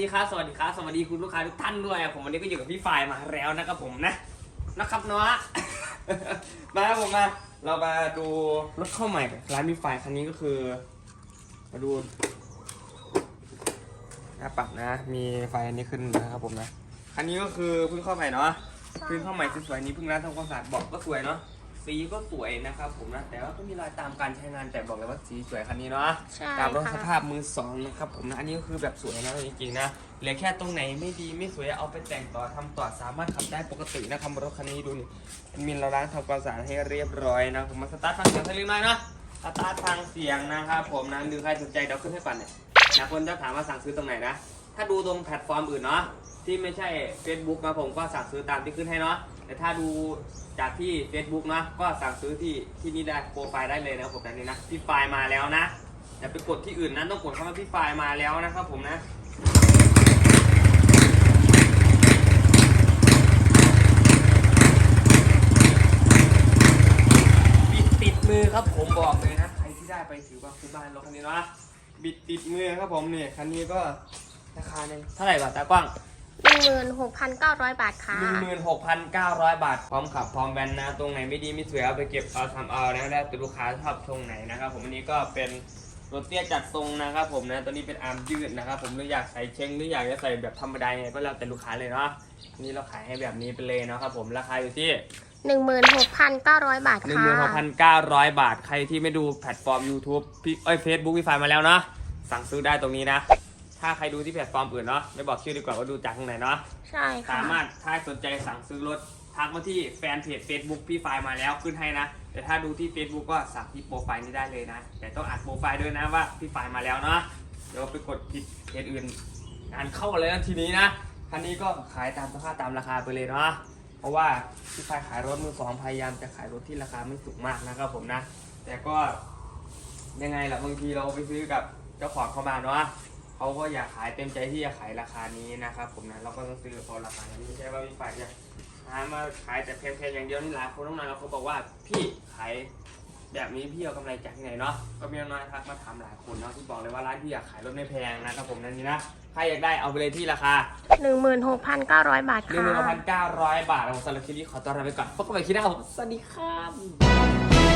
ดีครับสวัสดีครับสวัสดีคุณลูกค้าทุกท่านด้วยผมวันนี้ก็อยู่กับพี่ฝ่ายมาแล้วนะครับผมนะนะครับเนาะ มาครับผมมา เรามาดูรถเข้าใหม่ร้านพี่ฝ่ายคันนี้ก็คือ มาดูหน้าปัดนะ มีไฟอันนี้ขึ้นนะครับผมนะคันนี้ก็คือเพิ่งเข้าใหม่เนาะเพิ่งเข้าใหม่สวยๆนี้เพิ่งร้านทำความสะอาดเบอกก็สวยเนาะ สีก็สวยนะครับผมนะแต่ว่าก็มีรอยตามการใช้งานแต่บอกเลยว่าสีสวยคันนี้เนาะใช่ตามรถสค่ะภาพมือสองนะครับผมนะอันนี้ก็คือแบบสวยนะจริงๆนะเหลือแค่ตรงไหนไม่ดีไม่สวยเอาไปแต่งต่อทำต่อสามารถขับได้ปกตินะครับรถคันนี้ดูนี่มีเราล้างทำความสะอาดให้เรียบร้อยนะผมมาสตาร์ทฟังเสียงสักเล็กน้อยเนาะสตาร์ททางเสียงนะครับผมนะหรือใครสนใจเดี๋ยวขึ้นให้ก่อนเนี่ยนะคนจะถามว่าสั่งซื้อตรงไหนนะถ้าดูตรงแพลตฟอร์มอื่นเนาะที่ไม่ใช่ Facebook นะผมก็สั่งซื้อตามที่ขึ้นให้เนาะ แต่ถ้าดูจากที่ Facebook นะก็สั่งซื้อที่ที่นี่ได้โปรไฟล์ได้เลยนะครับผมแบบนี้นะพี่ไฟล์มาแล้วนะอย่าไปกดที่อื่นนะต้องกดเข้ามาพี่ไฟล์มาแล้วนะครับผมนะบิดติดมือครับผมบอกเลยนะใครที่ได้ไปถือว่าคุ้มบ้านรถคันนี้เนาะบิดติดมือครับผมเนี่ยคันนี้ก็ราคาหนึ่งเท่าไหร่บาทตากว้าง หนึ่งหมื่นหกพันเก้าร้อยบาทค่ะหนึ่งหมื่นหกพันเก้าร้อยบาท พร้อมขับพร้อมแบนนะ ตรงไหนไม่ดีไม่สวยเอาไปเก็บเอาทำเอานะแล้วแต่ลูกค้าชอบตรงไหนนะครับผมอันนี้ก็เป็นรถเตี้ยจัดทรงนะครับผมนะตัวนี้เป็นอาร์มยืดนะครับผมหรืออยากใส่เชงหรืออยากจะใส่แบบธรรมดาไงก็แล้วแต่ลูกค้าเลยเนาะอันนี่เราขายให้แบบนี้ไปเลยเนาะครับผมราคาอยู่ที่หนึ่งหมื่นหกพันเก้าร้อยบาทหนึ่งค่ะหมื่นหกพันเก้าร้อยบาท ใครที่ไม่ดูแพลตฟอร์ม YouTube พี่เอ้ยเฟซบุ๊กพี่ไฟล์มาแล้วเนาะสั่งซื้อได้ตรงนี้นะ ถ้าใครดูที่แพลตฟอร์มอื่นเนาะไม่บอกชื่อดีกว่าว่าดูจากทางไหนเนาะใช่ค่ะสามารถถ้าสนใจสั่งซื้อรถทักมาที่แฟนเพจ Facebook พี่ไฟล์มาแล้วขึ้นให้นะ แต่ถ้าดูที่ Facebook ก็สั่งที่โปรไฟล์นี้ได้เลยนะ แต่ต้องอัดโปรไฟล์ด้วยนะว่าพี่ไฟล์มาแล้วเนาะเดี๋ยวไปกดผิดเพจอื่นงานเข้าเลยนะทีนี้นะคันนี้ก็ขายตามสภาพตามราคาไปเลยเนาะเพราะว่าพี่ไฟขายรถมือสองพยายามจะขายรถที่ราคาไม่สูงมากนะครับผมนะ แต่ก็ยังไงล่ะบางทีเราไปซื้อกับเจ้าของเขามาเนาะ เขาก็อยากขายเต็มใจที่จะขายราคานี้นะครับ ผมนะเราก็ต้องซื้อกับเขาราคานี้ไม่ใช่ว่าพี่ไฟจะหามาขายแต่แพงๆอย่างเดียวนี่หลายคนต้องมาแล้วเขาบอกว่าพี่ขายแบบนี้พี่เอากำไรจากที่ไหนเนาะก็มีน้อยๆทักมาถามหลายคนเนาะที่บอกเลยว่าร้านพี่อยากขายรถไม่แพงนะครับผมนั่นนี่นะใครอยากได้เอาไปเลยที่ราคาหนึ่งหมื่นหกพันเก้าร้อยบาทหนึ่งค่ะหมื่นพันเก้าร้อยบาทของสำหรับคลิปนี้ขอต้อนรับไปก่อนพบกันใหม่คลิปหน้าครับผมสวัสดีครับ